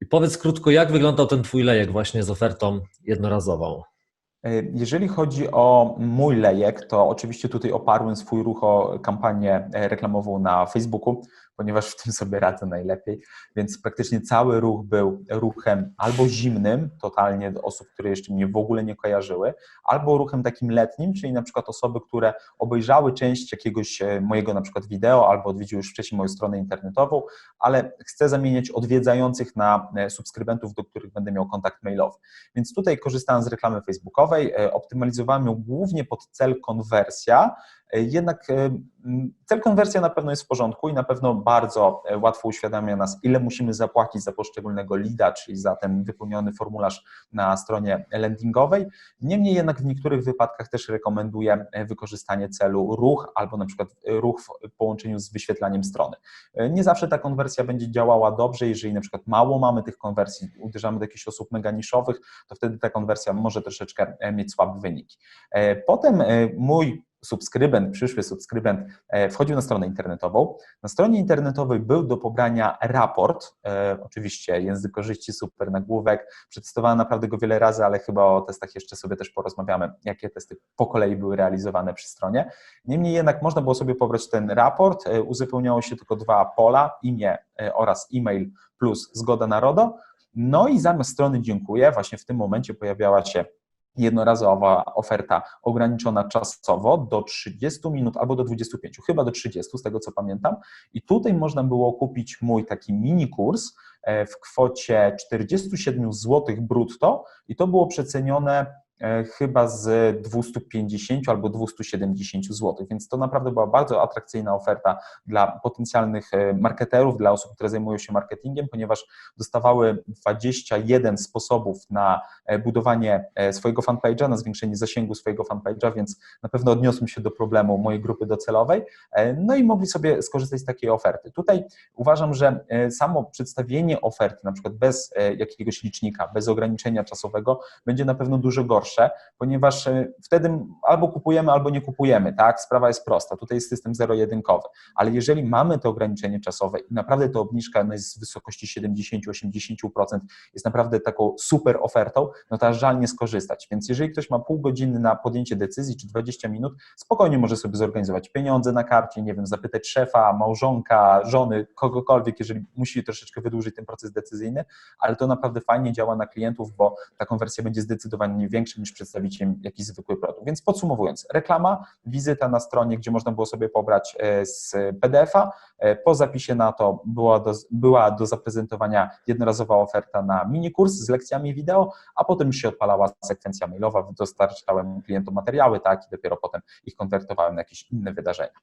I powiedz krótko, jak wyglądał ten Twój lejek właśnie z ofertą jednorazową? E, jeżeli chodzi o mój lejek, to oczywiście tutaj oparłem swój ruch o kampanię e, reklamową na Facebooku, ponieważ w tym sobie radzę najlepiej, więc praktycznie cały ruch był ruchem albo zimnym, totalnie do osób, które jeszcze mnie w ogóle nie kojarzyły, albo ruchem takim letnim, czyli na przykład osoby, które obejrzały część jakiegoś e, mojego na przykład wideo albo odwiedziły już wcześniej moją stronę internetową, ale chcę zamieniać odwiedzających na subskrybentów, do których będę miał kontakt mailowy. Więc tutaj korzystałem z reklamy facebookowej, optymalizowałem ją głównie pod cel konwersja, jednak e, cel konwersja na pewno jest w porządku i na pewno bardzo e, łatwo uświadamia nas, ile musimy zapłacić za poszczególnego leada, czyli za ten wypełniony formularz na stronie landingowej. Niemniej jednak w niektórych wypadkach też rekomenduję e, wykorzystanie celu ruch albo na przykład ruch w połączeniu z wyświetlaniem strony. Nie zawsze ta konwersja będzie działała dobrze, jeżeli na przykład mało mamy tych konwersji, uderzamy do jakichś osób mega niszowych, to wtedy ta konwersja może troszeczkę mieć słabe wyniki. Potem mój subskrybent, przyszły subskrybent e, wchodził na stronę internetową. Na stronie internetowej był do pobrania raport, e, oczywiście język korzyści, super nagłówek, przetestowałem naprawdę go wiele razy, ale chyba o testach jeszcze sobie też porozmawiamy, jakie testy po kolei były realizowane przy stronie. Niemniej jednak można było sobie pobrać ten raport, e, uzupełniało się tylko dwa pola, imię oraz e-mail plus zgoda na RODO, no i zamiast strony dziękuję, właśnie w tym momencie pojawiała się jednorazowa oferta ograniczona czasowo do 30 minut albo do 25, chyba do 30, z tego co pamiętam. I tutaj można było kupić mój taki mini kurs e, w kwocie 47 zł brutto i to było przecenione chyba z 250 albo 270 zł, więc to naprawdę była bardzo atrakcyjna oferta dla potencjalnych e, marketerów, dla osób, które zajmują się marketingiem, ponieważ dostawały 21 sposobów na e, budowanie swojego fanpage'a, na zwiększenie zasięgu swojego fanpage'a, więc na pewno odniosłem się do problemu mojej grupy docelowej, no i mogli sobie skorzystać z takiej oferty. Tutaj uważam, że samo przedstawienie oferty, na przykład bez jakiegoś licznika, bez ograniczenia czasowego, będzie na pewno dużo gorsze, ponieważ e, wtedy albo kupujemy, albo nie kupujemy, tak? Sprawa jest prosta. Tutaj jest system zero-jedynkowy, ale jeżeli mamy to ograniczenie czasowe i naprawdę ta obniżka no jest z wysokości 70-80%, jest naprawdę taką super ofertą, no to aż żal nie skorzystać. Więc jeżeli ktoś ma pół godziny na podjęcie decyzji, czy 20 minut, spokojnie może sobie zorganizować pieniądze na karcie, nie wiem, zapytać szefa, małżonka, żony, kogokolwiek, jeżeli musi troszeczkę wydłużyć ten proces decyzyjny, ale to naprawdę fajnie działa na klientów, bo ta konwersja będzie zdecydowanie większa niż przedstawić im jakiś zwykły produkt. Więc podsumowując, reklama, wizyta na stronie, gdzie można było sobie pobrać e, z PDF-a. E, po zapisie na to była do, była do zaprezentowania jednorazowa oferta na mini kurs z lekcjami wideo, a potem już się odpalała sekwencja mailowa, dostarczałem klientom materiały, tak, i dopiero potem ich konwertowałem na jakieś inne wydarzenia.